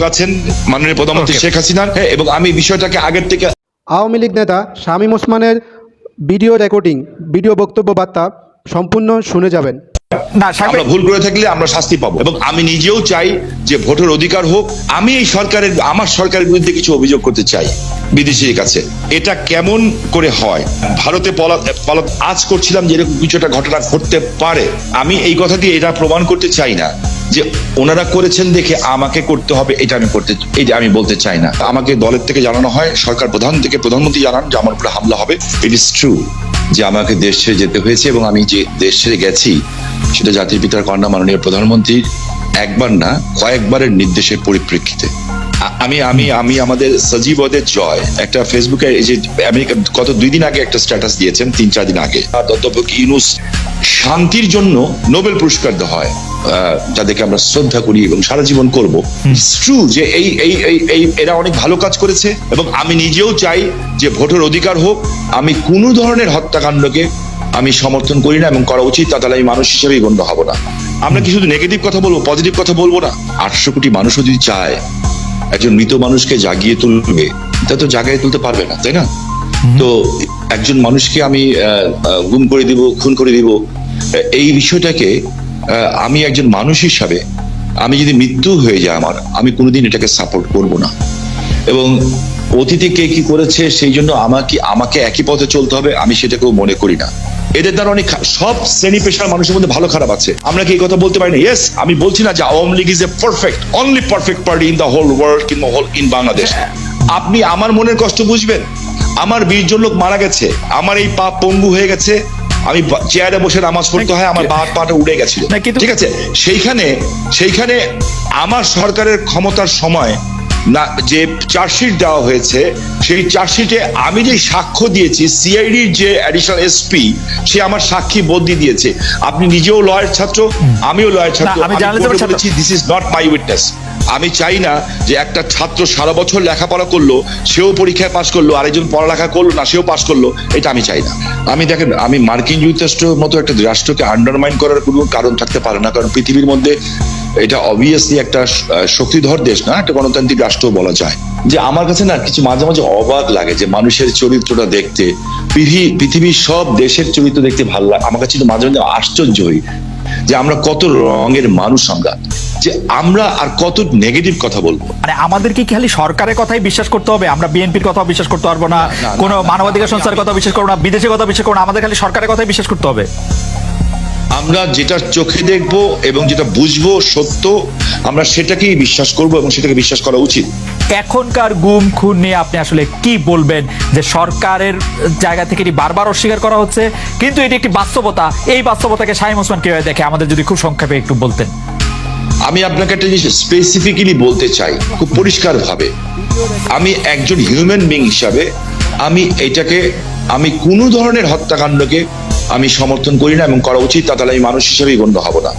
আছেন মাননীয় প্রধানমন্ত্রী শেখ হাসিনার হ্যাঁ, এবং আমি বিষয়টাকে আগের থেকে আওয়ামী লীগ নেতা শামীম ওসমানের ভিডিও রেকর্ডিং ভিডিও বক্তব্য বার্তা সম্পূর্ণ শুনে যাবেন। আমরা ভুল করে থাকলে আমরা শাস্তি পাবো। এবং আমি নিজেও চাই যে ভোটের অধিকার হোক, আমি এই সরকারের আমার সরকারের বিরুদ্ধে কিছু অভিযোগ করতে চাই কাছে। এটা কেমন করে হয়? ভারতে পলা- পলা- আজ করছিলাম যে এরকম কিছু একটা ঘটনা ঘটতে পারে। আমি এই কথা দিয়ে এটা প্রমাণ করতে চাই না যে ওনারা করেছেন দেখে আমাকে করতে হবে, এটা আমি করতে এটা আমি বলতে চাই না। আমাকে দলের থেকে জানানো হয়, সরকার প্রধান থেকে প্রধানমন্ত্রী জানান যে আমার উপরে হামলা হবে। ইট ইস ট্রু যে আমাকে দেশ ছেড়ে যেতে হয়েছে এবং আমি যে দেশ ছেড়ে গেছি সেটা জাতির পিতার কন্যা মাননীয় প্রধানমন্ত্রীর একবার না কয়েকবারের নির্দেশের পরিপ্রেক্ষিতে। আমি আমি আমি আমাদের সজীবদের জয় একটা ফেসবুকে এই যে আমেরিকা গত দুই দিন আগে একটা স্ট্যাটাস দিয়েছেন তিন চার দিন আগে। অধ্যাপক ইউনুস শান্তির জন্য নোবেল পুরস্কার দেওয়া হয়। যাদেরকে আমরা শ্রদ্ধা করি এবং সারা জীবন করব। ট্রু যে এই এই এই এই এরা অনেক ভালো কাজ করেছে এবং আমি নিজেও চাই যে ভোটের অধিকার হোক আমি কোনো ধরনের হত্যাকাণ্ডকে আমি সমর্থন করি না এবং করা উচিত তাহলে আমি মানুষ হিসেবেই গণ্য হব না। আমরা কি শুধু নেগেটিভ কথা বলব পজিটিভ কথা বলব না? আটশো কোটি মানুষও যদি চায় একজন মৃত মানুষকে জাগিয়ে তুলবে তা তো জাগিয়ে তুলতে পারবে না তাই না? তো একজন মানুষকে আমি গুম করে দিব খুন করে দিব এই বিষয়টাকে আমি একজন মানুষ হিসাবে আমি যদি মৃত্যু হয়ে যায় আমার আমি কোনোদিন এটাকে সাপোর্ট করব না। এবং অতীতে কে কি করেছে সেই জন্য আমাকে আমাকে একই পথে চলতে হবে আমি সেটাকেও মনে করি না। এদের দ্বারা অনেক সব শ্রেণি পেশার মানুষের মধ্যে ভালো খারাপ আছে। আমরা কি এই কথা বলতে পারি না? ইয়েস আমি বলছি না যে Awami League is a perfect only perfect party in the whole world কিংবা হোল ইন বাংলাদেশ আপনি আমার মনের কষ্ট বুঝবেন? আমার বিশ জন লোক মারা গেছে। আমার এই পা পঙ্গু হয়ে গেছে। আমি চেয়ারে বসে নামাজ পড়তে হয় আমার বাট পাটা উড়ে গেছিল। ঠিক আছে? সেইখানে সেইখানে আমার সরকারের ক্ষমতার সময় না যে চার্জশিট দেওয়া হয়েছে সেই চার্জশিটে আমি যে সাক্ষ্য দিয়েছি সিআইডির যে অ্যাডিশনাল এসপি সে আমার সাক্ষী বদলি দিয়েছে। আপনি নিজেও লয়ের ছাত্র আমিও লয়ের ছাত্র আমি জানতে পেরেছি this is not my witness আমি চাই না যে একটা ছাত্র সারা বছর লেখাপড়া করল, সেও পরীক্ষায় পাশ করল, আরেকজন পড়ালেখা করল, না সেও পাশ করল, এটা আমি চাই না। আমি দেখেন, আমি মার্কিন যুক্তরাষ্ট্র মতো একটা রাষ্ট্রকে আন্ডারমাইন করার কোনো কারণ থাকতে পারে না, কারণ পৃথিবীর মধ্যে এটা অবভিয়াসলি একটা শক্তিধর দেশ না, একটা গণতান্ত্রিক রাষ্ট্র বলা যায়। যে আমার কাছে না কিছু মাঝে মাঝে অবাক লাগে যে মানুষের চরিত্রটা দেখতে পৃথিবীর সব দেশের চরিত্র দেখতে ভালো লাগে আমার কাছে মাঝে মাঝে আশ্চর্য হই। যে আমরা কত রঙের মানুষ আমরা যে আমরা আর কত নেগেটিভ কথা বলব। মানে আমাদেরকে খালি সরকারের কথাই বিশ্বাস করতে হবে? আমরা বিএনপির কথা বিশ্বাস করতে পারব না কোনো মানবাধিকার সংস্থার কথা বিশ্বাস করব না বিদেশের কথা বিশ্বাস করব না আমাদের খালি সরকারের কথাই বিশ্বাস করতে হবে। আমরা যেটা চোখে দেখব এবং যেটা বুঝব সত্য আমরা সেটাকেই বিশ্বাস করব এবং সেটাকে বিশ্বাস করা উচিত। এখনকার গুম খুন নিয়ে আপনি আসলে কি বলবেন? যে সরকারের জায়গা থেকে এটি বারবার অস্বীকার করা হচ্ছে কিন্তু এটি একটি বাস্তবতা। এই বাস্তবতাকে শাহিম ওসমান কীভাবে দেখে? আমাদের যদি খুব সংক্ষেপে একটু বলতেন। আমি আপনাকে একটা জিনিস স্পেসিফিক্যালি বলতে চাই খুব পরিষ্কার ভাবে আমি একজন হিউম্যান বিং হিসাবে আমি এটাকে আমি কোনো ধরনের হত্যাকাণ্ডকে আমি সমর্থন করি না এবং করা উচিত তা তাহলে আমি মানুষ হিসেবেই গণ্য হব না।